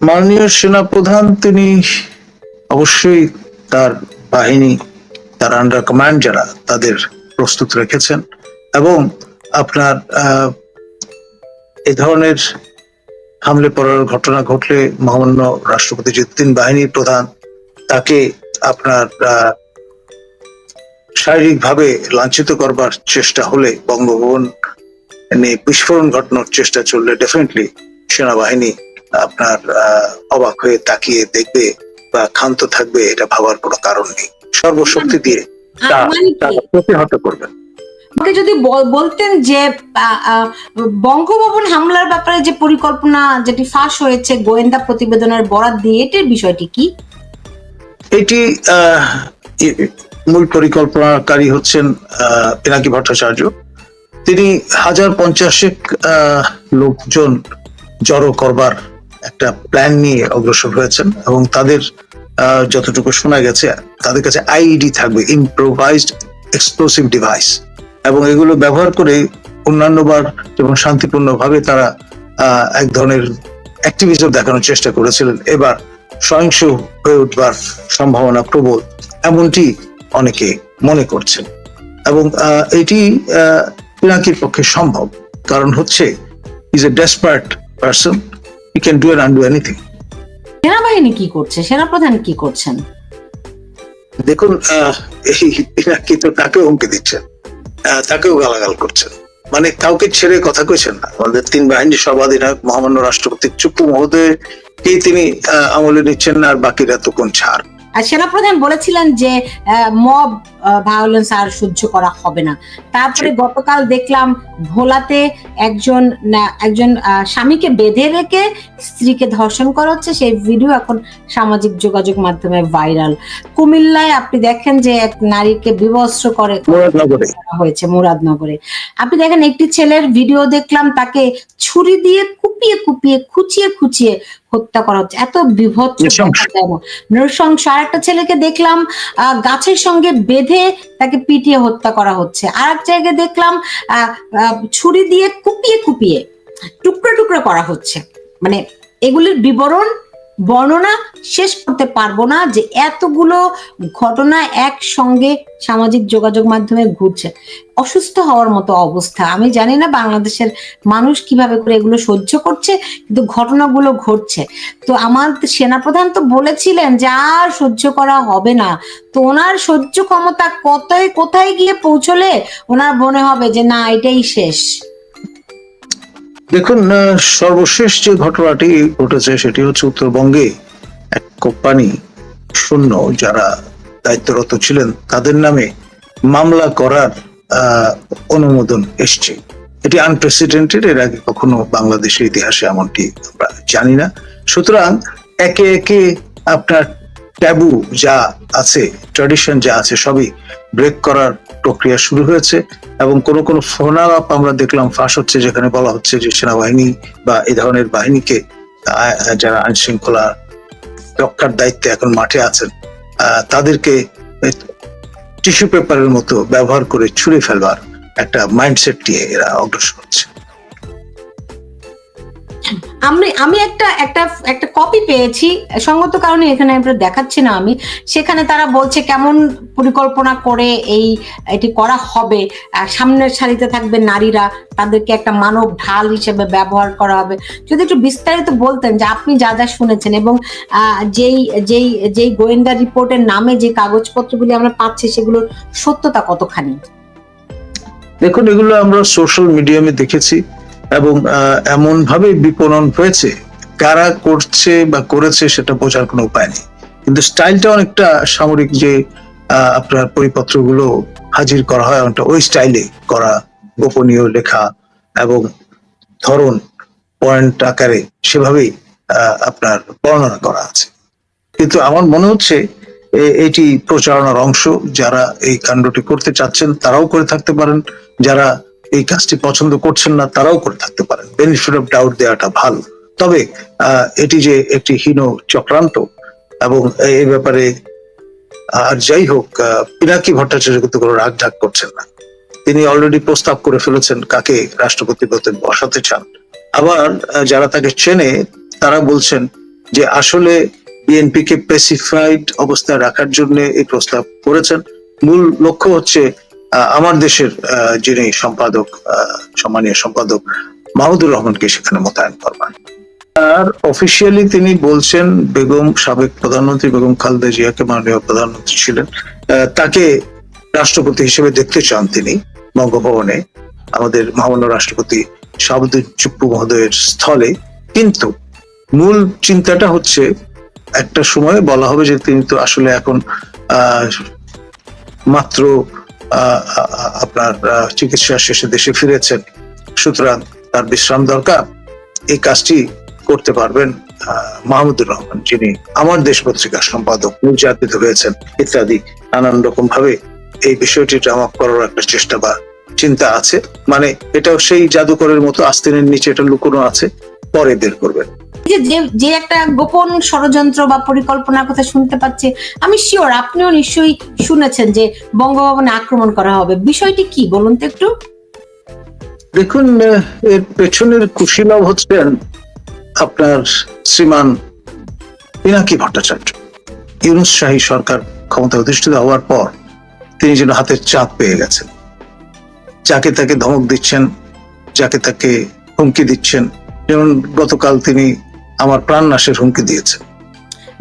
মাননীয় সেনাপ্রধান, তিনি অবশ্যই তার বাহিনী, তার আন্ডার কমান্ড যারা, তাদের প্রস্তুত রেখেছেন এবং আপনার এ ধরনের হামলে পড়ার ঘটনা ঘটলে মহামান্য রাষ্ট্রপতি তিন বাহিনীর প্রধান, তাকে আপনার শারীরিকভাবে লাঞ্ছিত করবার চেষ্টা হলে বঙ্গভবন নিয়ে বিস্ফোরণ ঘটানোর চেষ্টা চললে ডেফিনেটলি সেনাবাহিনী আপনার অবাক হয়ে তাকিয়ে দেখবে বা ক্ষান্ত থাকবে এটা ভাবার কোনো কারণ নেই। সর্বশক্তি দিয়ে মানে? প্রতিহত করবেন। আমাকে যদি বলতেন যে বঙ্গভবন হামলার ব্যাপারে যে পরিকল্পনা যেটি ফাঁস হয়েছে গোয়েন্দা প্রতিবেদনের বরাত দিয়ে এটির বিষয়টি কি? এটি মূল পরিকল্পনাকারী হচ্ছেন আহ, পিনাকি ভট্টাচার্য। তিনি হাজার পঞ্চাশেক আহ, লোকজন জড়ো করবার একটা প্ল্যান নিয়ে অগ্রসর হয়েছেন এবং তাদের যতটুকু শোনা গেছে, তাদের কাছে আইইডি থাকবে ইম্প্রোভাইজড এক্সপ্লোসিভ ডিভাইস এবং এগুলো ব্যবহার করে অন্যান্যবার এবং শান্তিপূর্ণভাবে তারা এক ধরনের অ্যাক্টিভিজম দেখানোর চেষ্টা করেছিলেন। এবার সহিংস হয়ে উঠবার সম্ভাবনা প্রবল, এমনটি অনেকে মনে করছেন। এবং এটি পিনাকির পক্ষে সম্ভব। কারণ হচ্ছে is a desperate person he can do and do anything সেনাবাহিনী কি করছে? সেনাপ্রধান কি করছেন? দেখুন এই তো তাকেও হুমকি দিচ্ছেন। তাকেও গালাগাল করছেন। মানে কাউকে ছেড়ে কথা কইছেন না। আমাদের তিন বাহিনীর সর্বাধিনায়ক মহামান্য রাষ্ট্রপতি চুপ্পু মহোদয়কেই তিনি আমলে নিচ্ছেন না আর বাকিরা তো কোন ছাড়। আর সেনাপ্রধান বলেছিলেন যে মব ভায়োলেন্স আর সহ্য করা হবে না। তারপরে গতকাল দেখলাম ভোলাতে একজন একজন স্বামীকে বেঁধে রেখে স্ত্রীকে ধর্ষণ করা হচ্ছে। সেই ভিডিও এখন সামাজিক যোগাযোগ মাধ্যমে ভাইরাল। কুমিল্লায় আপনি দেখেন যে এক নারীকে বিবস্ত্র করে মুরাদনগরে। হয়েছে মুরাদনগরে। আপনি দেখেন একটি ছেলের ভিডিও দেখলাম তাকে ছুরি দিয়ে কুপিয়ে কুপিয়ে খুচিয়ে খুচিয়ে হত্যা করা হচ্ছে। এত বিভৎস নৃশংস। আর একটা ছেলেকে দেখলাম আহ, গাছের সঙ্গে বেঁধে তাকে পিটিয়ে হত্যা করা হচ্ছে। আর এক জায়গায় দেখলাম ছুরি দিয়ে কুপিয়ে কুপিয়ে টুকরো টুকরো করা হচ্ছে। মানে এগুলির বিবরণ বর্ণনা শেষ করতে পারব না যে এতগুলো ঘটনা একসঙ্গে সামাজিক যোগাযোগ মাধ্যমে ঘুরছে। অসুস্থ হওয়ার মতো অবস্থা। আমি জানি না বাংলাদেশের মানুষ কীভাবে করে এগুলো সহ্য করছে, কিন্তু ঘটনাগুলো ঘটছে। তো আমার সেনাপ্রধান তো বলেছিলেন যে আর সহ্য করা হবে না। তো ওনার সহ্য ক্ষমতা কতই কোথায় গিয়ে পৌঁছলে ওনার মনে হবে যে না, এটাই শেষ। দেখুন সর্বশেষ যে ঘটনাটি ঘটেছে সেটি হচ্ছে উত্তরবঙ্গে এক কোম্পানি শূন্য যারা দায়িত্বরত ছিলেন, তাদের নামে মামলা করার অনুমোদন এসছে। এটি আনপ্রেসিডেন্টেড এর আগে কখনো বাংলাদেশের ইতিহাসে এমনটি আমরা জানি না। সুতরাং একে একে আপনার ট্যাবু যা আছে ট্র্যাডিশন যা আছে, সবই ব্রেক করার প্রক্রিয়া শুরু হয়েছে এবং কোন কোন ফোন আপ আমরা দেখলাম ফাঁস হচ্ছে, যেখানে বলা হচ্ছে যে সেনাবাহিনী বা এই ধরনের বাহিনীকে যারা আইন শৃঙ্খলা রক্ষার দায়িত্বে এখন মাঠে আছেন তাদেরকে টিস্যু পেপারের মতো ব্যবহার করে ছুঁড়ে ফেলবার একটা মাইন্ডসেট নিয়ে এরা অগ্রসর হচ্ছে। আমি আমি একটা একটা একটা কপি পেয়েছি, সঙ্গত কারণে এখানে আমরা দেখাচ্ছি না আমি। সেখানে তারা বলছে কেমন পরিকল্পনা করে এই, এটি করা হবে। সামনের সারিতে থাকবে নারীরা, তাদেরকে একটা মানব ঢাল হিসেবে ব্যবহার করা হবে। যদি একটু বিস্তারিত বলতেন যে আপনি যা যা শুনেছেন এবং যেই যেই যেই গোয়েন্দা রিপোর্টের নামে যে কাগজপত্রগুলি আমরা পাচ্ছি সেগুলোর সত্যতা কতখানি? দেখুন, এগুলো আমরা সোশ্যাল মিডিয়ামে দেখেছি। এবং এমন ভাবে বিপণন হয়েছে, কারা করছে বা করেছে সেটা বোঝার কোনো উপায় নেই। কিন্তু স্টাইলটা অনেকটা সামরিক যে আপনার পরিপত্রগুলো হাজির করা হয়, অনেকটা ওই স্টাইলে করা গোপনীয় লেখা এবং ধরন, পয়েন্ট আকারে সেভাবেই আপনার বর্ণনা করা আছে। কিন্তু আমার মনে হচ্ছে এটি প্রচারণার অংশ। যারা এই কাণ্ডটি করতে চাচ্ছেন, তারাও করে থাকতে পারেন। যারা এই কাজটি পছন্দ করছেন না, তারাও করে থাকতে পারেন। বেনিফিট অফ ডাউট দেওয়াটা ভালো। তবে এটি যে একটি হীন চক্রান্ত এবং এই ব্যাপারে আর যাই হোক পিনাকি ভট্টাচার্য কিন্তু কোনো রাগ ঢাক করছেন না। তিনি অলরেডি প্রস্তাব করে ফেলেছেন কাকে রাষ্ট্রপতি পদে বসাতে চান। আবার যারা তাকে চেনে, তারা বলছেন যে আসলে বিএনপি কে পেসিফাইড অবস্থায় রাখার জন্য এই প্রস্তাব করেছেন। মূল লক্ষ্য হচ্ছে আমার দেশের যিনি সম্পাদক সম্মানীয় সম্পাদক মাহমুদুর রহমানকে সেখানে মোতায়েন করবেন। আর অফিসিয়ালি তিনি বলছেন, বেগম সাবেক প্রধানমন্ত্রী বেগম খালেদা জিয়াকে মাননীয় প্রধানমন্ত্রী ছিলেন। তাকে রাষ্ট্রপতি হিসেবে দেখতে চান তিনি বঙ্গভবনে, আমাদের মহামান্য রাষ্ট্রপতি শাহাবুদ্দিন চুপ্পু মহোদয়ের স্থলে। কিন্তু মূল চিন্তাটা হচ্ছে, একটা সময়ে বলা হবে যে তিনি তো আসলে এখন মাত্র আপনার চিকিৎসা শেষে দেশে ফিরেছেন। সুতরাং তার বিশ্রাম দরকার। এই কাজটি করতে পারবেন মাহমুদুর রহমান, যিনি আমার দেশ পত্রিকার সম্পাদক, নির্যাতিত হয়েছেন, ইত্যাদি নানান রকম ভাবে এই বিষয়টি ড্রাম আপ করার একটা চেষ্টা বা চিন্তা আছে। মানে এটাও সেই জাদুকরের মতো আস্তিনের নিচে এটা লুকোনো আছে, পরে বের করবেন। যে, যে- একটা গোপন ষড়যন্ত্র বা পরিকল্পনার কথা শুনতে পাচ্ছি, আমি শিওর আপনিও নিশ্চয়ই শুনেছেন যে বঙ্গভবনে আক্রমণ করা হবে। বিষয়টি কি, বলুন তো একটু। দেখুন এর পেছনের হচ্ছেন আপনার শ্রীমান পিনাকি ভট্টাচার্য। ইউনুস শাহী সরকার ক্ষমতা অধিষ্ঠিত হওয়ার পর তিনি যেন হাতের চাপ পেয়ে গেছেন। যাকে তাকে ধমক দিচ্ছেন, যাকে তাকে হুমকি দিচ্ছেন। যেমন গতকাল তিনি আমার প্রাণ নাশের হুমকি দিয়েছেন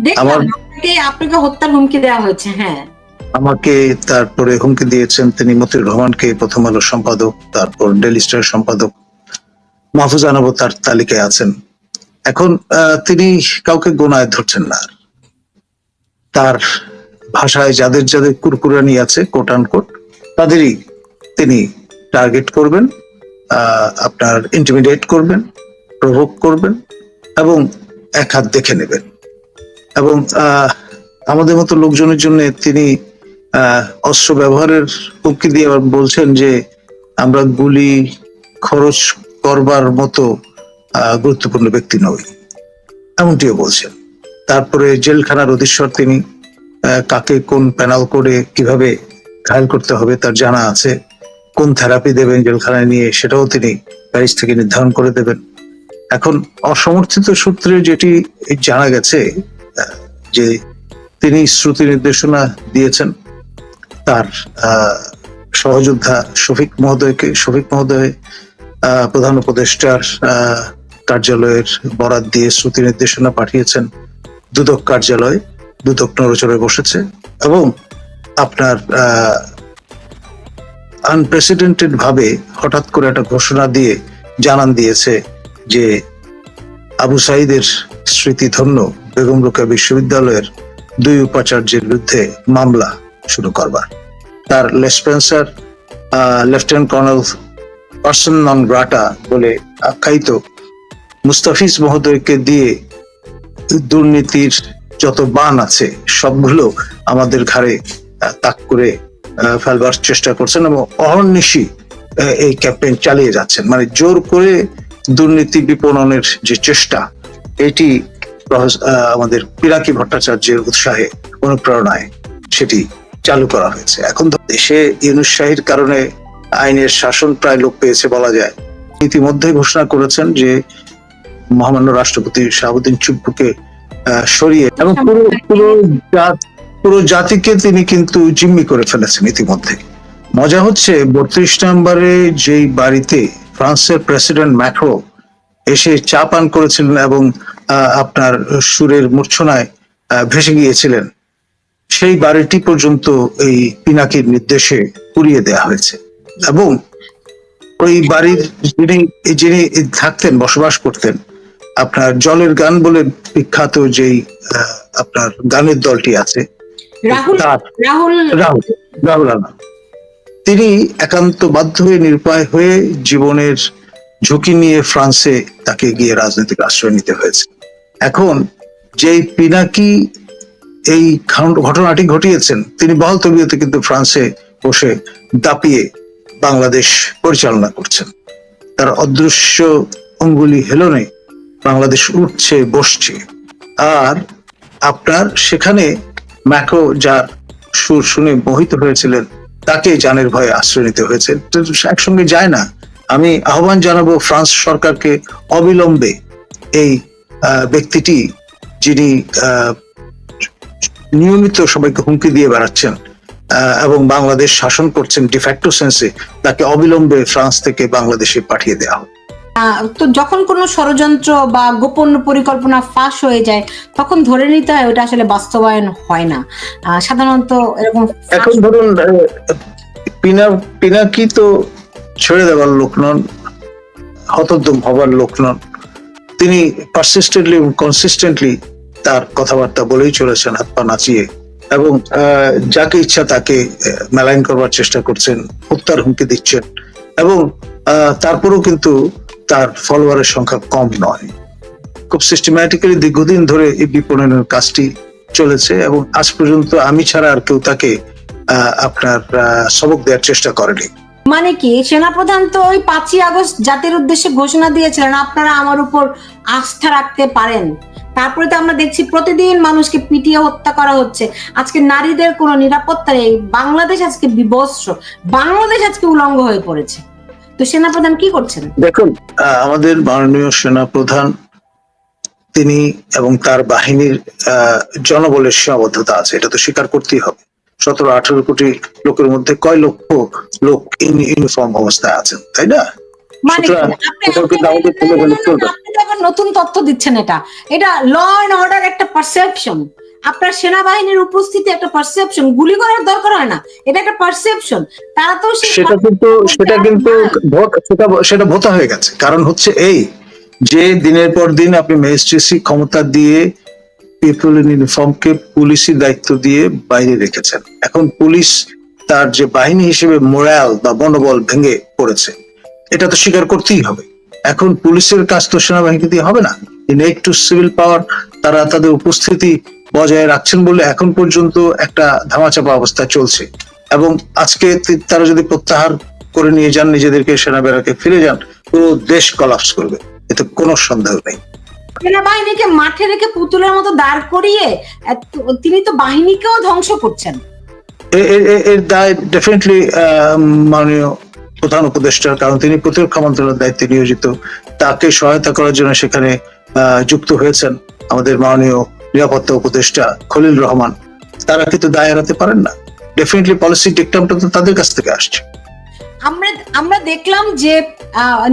দেখলাম আমার- আপনাকে আপনাকে হত্যার হুমকি দেওয়া হয়েছে হ্যাঁ। আমাকে তারপরে হুমকি দিয়েছেন তিনি মতিউর রহমানকে প্রথম আলো সম্পাদক তারপর ডেলি স্টার সম্পাদক। মাহফুজ আনাবো তার তালিকায় আছেন। এখন তিনি কাউকে গোনায় ধরছেন না। তার ভাষায় যাদের যাদের কুরকুরানি আছে কোট কোট তাদেরই তিনি টার্গেট করবেন আহ, আপনার ইন্টিমিডেট করবেন প্রভোগ করবেন এবং এক হাত দেখে নেবেন। এবং আমাদের মতো লোকজনের জন্য তিনি অস্ত্র ব্যবহারের হুমকি দিয়ে আবার বলছেন যে, আমরা গুলি খরচ করবার মতো গুরুত্বপূর্ণ ব্যক্তি নই। এমনটিও বলছেন। তারপরে জেলখানার অধীশ্বর তিনি কাকে কোন প্যানাল করে কীভাবে ঘায়ল করতে হবে তার জানা আছে। কোন থেরাপি দেবেন জেলখানায় নিয়ে সেটাও তিনি প্যারিস থেকে নির্ধারণ করে দেবেন। এখন অসমর্থিত সূত্রে যেটি জানা গেছে যে তিনি শ্রুতি নির্দেশনা দিয়েছেন, তার সহযোদ্ধা শফিক মহোদয়কে, শফিক মহোদয় প্রধান উপদেষ্টার কার্যালয়ের বরাত দিয়ে শ্রুতি নির্দেশনা পাঠিয়েছেন। দুদক কার্যালয়, দুদক নড়চড়ে বসেছে এবং আপনার আনপ্রেসিডেন্টেড ভাবে হঠাৎ করে একটা ঘোষণা দিয়ে জানান দিয়েছে যে আবু সাইদের স্মৃতিধন্য বেগম রোকেয়া বিশ্ববিদ্যালয়ের দুই উপাচার্যের বিরুদ্ধে মামলা শুরু করবার। তার লেসপেন্সার lieutenant colonel persona non grata বলে আখ্যায়িত মুস্তাফিজ মহোদয়কে দিয়ে দুর্নীতির যত বান আছে, সবগুলো আমাদের ঘাড়ে তাক করে ফেলবার চেষ্টা করছেন এবং অহর্নিশি এই ক্যাম্পেইন চালিয়ে যাচ্ছেন। মানে জোর করে দুর্নীতি বিপণনের যে চেষ্টা এটি আমাদের পিনাকি ভট্টাচার্যের উৎসাহে অনুপ্রেরণায় সেটি চালু করা হয়েছে। এখন দেশে ইউনুস কারণে আইনের শাসন প্রায় লোপ পেয়েছে বলা যায়। ইতিমধ্যে ঘোষণা করেছেন যে মহামান্য রাষ্ট্রপতি শাহাবুদ্দিন চুপ্পুকে সরিয়ে এবং পুরো পুরো পুরো জাতিকে তিনি কিন্তু জিম্মি করে ফেলেছেন ইতিমধ্যে মজা হচ্ছে বত্রিশ নম্বরে যেই বাড়িতে ফ্রান্সের প্রেসিডেন্ট ম্যাক্রো এসে চা পান করেছিলেন এবং আপনার সুরের মূর্ছনায় ভেসে গিয়েছিলেন। সেই বাড়িটি পর্যন্ত এই পিনাকির নির্দেশে পুড়িয়ে দেয়া হয়েছে। এবং ওই বাড়ির যিনি যিনি থাকতেন বসবাস করতেন আপনার জলের গান বলে বিখ্যাত যেই আপনার গানের দলটি আছে। রাহুল রাহুল রাহুল রাহুল রানা তিনি একান্ত বাধ্য হয়ে নিরুপায় হয়ে জীবনের ঝুঁকি নিয়ে ফ্রান্সে তাকে গিয়ে রাজনৈতিক আশ্রয় নিতে হয়েছে। এখন যেই পিনাকি এই ঘটনাটি ঘটিয়েছেন, তিনি বহাল তবিয়তে কিন্তু ফ্রান্সে বসে দাপিয়ে বাংলাদেশ পরিচালনা করছেন। তার অদৃশ্য অঙ্গুলি হেলনে বাংলাদেশ উঠছে, বসছে। আর আপনার সেখানে ম্যাক্রো যার সুর শুনে মোহিত হয়েছিলেন তাকে জানের ভয়ে আশ্রয় নিতে হয়েছে। একসঙ্গে যায় না। আমি আহ্বান জানাব ফ্রান্স সরকারকে অবিলম্বে এই ব্যক্তিটি যিনি নিয়মিত সবাইকে হুমকি দিয়ে বেড়াচ্ছেন এবং বাংলাদেশ শাসন করছেন ডিফ্যাক্টো সেন্সে তাকে অবিলম্বে ফ্রান্স থেকে বাংলাদেশে পাঠিয়ে দেওয়া আহ, তো যখন কোনো ষড়যন্ত্র বা গোপন পরিকল্পনা ফাঁস হয়ে যায়, তখন ধরে নিতে হয় ওটা আসলে বাস্তবায়ন হয় না। সাধারণত এরকম এখন ধরুন পিনা তো ছেড়ে দেওয়ার লোক নন হতোদ্যম হবার লোক নন। তিনি পারসিস্টেন্টলি কনসিস্টেন্টলি তার কথাবার্তা বলেই চলেছেন, হাত পা নাচিয়ে। এবং যাকে ইচ্ছা তাকে মেলাইন করবার চেষ্টা করছেন হত্যার হুমকি দিচ্ছেন। এবং তারপরেও কিন্তু তার ফলোয়ারের সংখ্যা কম নয়। খুব সিস্টেম্যাটিক্যালি দীর্ঘদিন ধরে এই বিপণনের কাজটি চলেছে এবং আজ পর্যন্ত আমি ছাড়া আর কেউ তাকে আপনার সবক দেওয়ার চেষ্টা করেনি। মানে কি? সেনাপ্রধান তো ওই পাঁচই আগস্ট জাতির উদ্দেশ্যে ঘোষণা দিয়েছিলেন, আপনারা আমার উপর আস্থা রাখতে পারেন। তারপরে তো আমরা দেখছি প্রতিদিন মানুষকে পিটিয়ে হত্যা করা হচ্ছে। আজকে নারীদের কোনো নিরাপত্তা নেই। বাংলাদেশ আজকে বিবস্ত্র। বাংলাদেশ আজকে উলঙ্গ হয়ে পড়েছে। তো সেনাপ্রধান কি করছেন? দেখুন আমাদের মাননীয় সেনা প্রধান তিনি এবং তার বাহিনীর আহ, জনবলের সীমাবদ্ধতা আছে এটা তো স্বীকার করতেই হবে। সতেরো আঠারো কোটি লোকের মধ্যে কয় লক্ষ লোক ইন ইউনিফর্ম অবস্থায় আছেন তাই না? মানে নতুন তথ্য দিচ্ছেন এটা। এটা ল এন্ড অর্ডার একটা পারসেপশন আপনার সেনাবাহিনীর উপস্থিতি একটা পারসেপশন গুলি করার দরকার হয় না। এটা একটা পারসেপশন তারা তো সেটা কিন্তু সেটা কিন্তু সেটা সেটা ভোতা হয়ে গেছে। কারণ হচ্ছে এই যে দিনের পর দিন আপনি ম্যাজিস্ট্রেসি ক্ষমতা দিয়ে পিপল ইন ইউনিফর্মকে পুলিশি দায়িত্ব দিয়ে বাইরে রেখেছেন। এখন পুলিশ তার যে বাহিনী হিসেবে মোরাল বা মনোবল ভেঙে পড়েছে এটা তো স্বীকার করতেই হবে। এখন পুলিশের কাজ তো সেনাবাহিনী দিয়ে হবে না। নেট টু সিভিল পাওয়ার তারা তাদের উপস্থিতি বজায় রাখছেন বলে এখন পর্যন্ত একটা ধামাচাপা অবস্থা চলছে। এবং আজকে তারা যদি প্রত্যাহার করে নিয়ে যান নিজেদেরকে সেনা বেড়াকে ফিরে যান পুরো দেশ কলাপস করবে। এতে কোনো সন্দেহ নেই। সেনাবাহিনীকে মাঠে রেখে পুতুলের মতো দাঁড় করিয়ে তিনি তো বাহিনীকেও ধ্বংস করছেন। এর দায় ডেফিনেটলি মাননীয় প্রধান উপদেষ্টার কারণ তিনি প্রতিরক্ষা মন্ত্রণালয়ের দায়িত্বে নিয়োজিত। তাকে সহায়তা করার জন্য সেখানে আহ, যুক্ত হয়েছেন আমাদের মাননীয় নিরাপত্তা উপদেষ্টা খলিল রহমান তারা কিন্তু দায় এড়াতে পারেন না। ডেফিনেটলি পলিসি ডিকটামটা তো তাদের কাছ থেকে আসছে। আমরা আমরা দেখলাম যে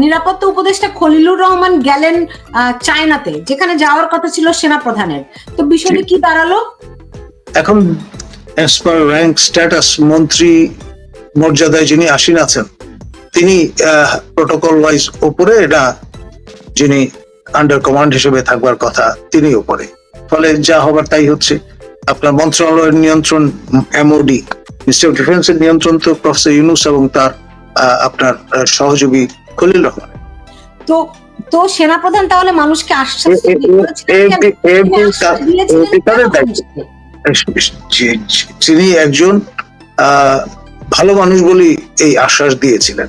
নিরাপত্তা উপদেষ্টা খলিলুর রহমান গেলেন চায়নাতে যেখানে যাওয়ার কথা ছিল সেনা প্রধানের তো বিষয়টি কি দাঁড়াল? এখন অ্যাজ পার র্যাঙ্ক স্ট্যাটাস মন্ত্রী মর্যাদায় যিনি আসীন আছেন তিনি প্রোটোকল ওয়াইজ ওপরে এটা যিনি আন্ডার কমান্ড হিসেবে থাকবার কথা তিনি ওপরে ফলে যা হবার তাই হচ্ছে। আপনার মন্ত্রণালয়ের নিয়ন্ত্রণ এমওডি মিনিস্টার অফ ডিফেন্সের নিয়ন্ত্রণ তো প্রফেসর ইউনুস এবং তার আপনার সহযোগী খলিল রহমান। তো তো সেনাপ্রধান তাহলে মানুষকে আশ্বাস তিনি একজন আহ, ভালো মানুষ বলেই এই আশ্বাস দিয়েছিলেন।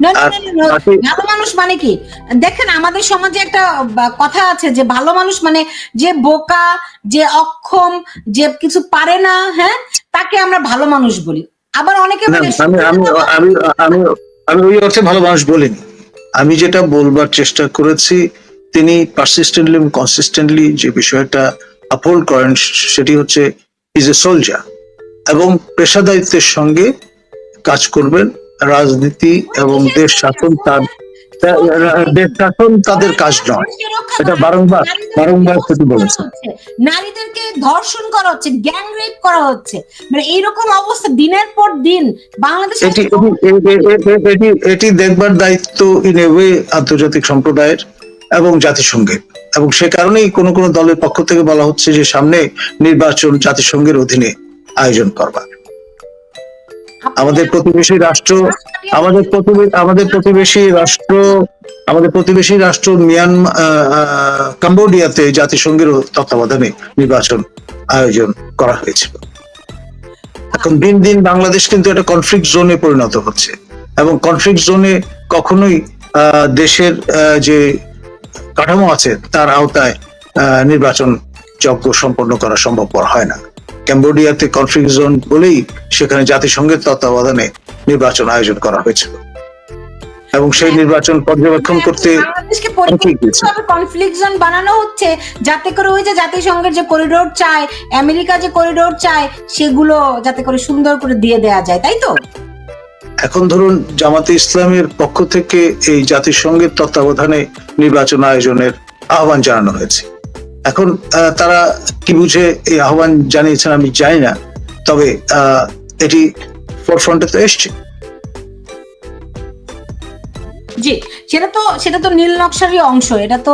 ভালো মানুষ মানে কি? দেখেন আমাদের সমাজে একটা কথা আছে যে ভালো মানুষ মানে যে বোকা যে অক্ষম যে কিছু পারে না হ্যাঁ? তাকে আমরা ভালো মানুষ বলি। আবার অনেকে আমি ওই অর্থে ভালো মানুষ বলিনি। আমি যেটা বলবার চেষ্টা করেছি তিনি পারসিস্টেন্টলি এবং কনসিস্টেন্টলি যে বিষয়টা আপহোল্ড করেন সেটি হচ্ছে ইজ এ সোলজার এবং পেশাদারিত্বের সঙ্গে কাজ করবেন। রাজনীতি এবং দেশ শাসন তার দেশ শাসন তাদের কাজ নয়। এটা বারংবার বারংবার সেটি বলেছে। নারীদেরকে ধর্ষণ করা হচ্ছে গ্যাং রেপ করা হচ্ছে। মানে এইরকম অবস্থা দিনের পর দিন বাংলাদেশে এটি এটি দেখবার দায়িত্ব ইন এ আন্তর্জাতিক সম্প্রদায়ের এবং জাতিসংঘের। এবং সে কারণেই কোন কোন দলের পক্ষ থেকে বলা হচ্ছে যে সামনে নির্বাচন জাতিসংঘের অধীনে আয়োজন করবার আমাদের প্রতিবেশী রাষ্ট্র, আমাদের আমাদের প্রতিবেশী রাষ্ট্র, আমাদের প্রতিবেশী রাষ্ট্র মিয়ানমার কম্বোডিয়াতে জাতিসংঘের তত্ত্বাবধানে নির্বাচন আয়োজন করা হয়েছিল। এখন দিন দিন বাংলাদেশ কিন্তু একটা কনফ্লিক্ট জোনে পরিণত হচ্ছে এবং কনফ্লিক্ট জোনে কখনোই দেশের যে কাঠামো আছে, তার আওতায় নির্বাচন যজ্ঞ সম্পন্ন করা সম্ভবপর হয় না। ক্যাম্বোডিয়াতে কনফ্লিক্ট জোন বলেই সেখানে জাতিসংঘের তত্ত্বাবধানে নির্বাচন আয়োজন করা হয়েছিল। এবং সেই নির্বাচন পর্যবেক্ষণ করতে। কনফ্লিক্ট জোন বানানো হচ্ছে যাতে করে ওই যে জাতিসংঘের যে করিডোর চায় আমেরিকা যে করিডোর চায় সেগুলো যাতে করে সুন্দর করে দিয়ে দেয়া যায় তাই তো? এখন ধরুন জামাতে ইসলামের পক্ষ থেকে এই জাতিসংঘের তত্ত্বাবধানে নির্বাচন আয়োজনের আহ্বান জানানো হয়েছে। এখন আহ, তারা কি বুঝে এই আহ্বান জানিয়েছেন আমি জানি না তবে আহ, এটি ফোরফ্রন্টে তো এসছে। জি সেটা তো সেটা তো নীল নকশারই অংশ এটা তো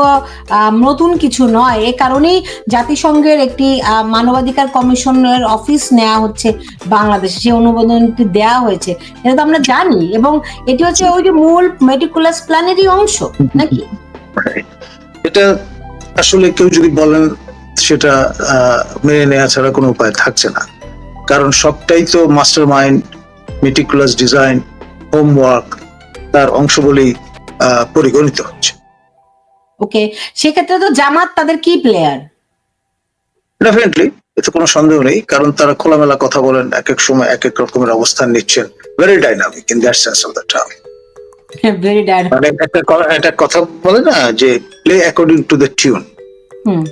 আহ, নতুন কিছু নয় এ কারণেই জাতিসংঘের একটি আহ, মানবাধিকার কমিশনের অফিস নেওয়া হচ্ছে বাংলাদেশে সেই অনুমোদনটি দেওয়া হয়েছে এটা তো আমরা জানি এবং এটি হচ্ছে ওই যে মূল মেটিকুলাস প্ল্যানেরই অংশ নাকি? এটা আসলে কেউ যদি বলেন সেটা মেনে নেওয়া ছাড়া কোনো উপায় থাকছে না। কারণ সবটাই তো master mind meticulous design homework তার অংশ বলেই পরিগণিত হচ্ছে। ওকে সেক্ষেত্রে তো জামাত তাদের কি প্লেয়ার ডেফিনেটলি এতে কোনো সন্দেহ নেই কারণ তারা খোলামেলা কথা বলেন এক এক সময় এক এক রকমের অবস্থান নিচ্ছেন। Very dynamic in that sense of the term very dire মানে একটা ক- একটা কথা বলে না যে play according to the tune Hmm.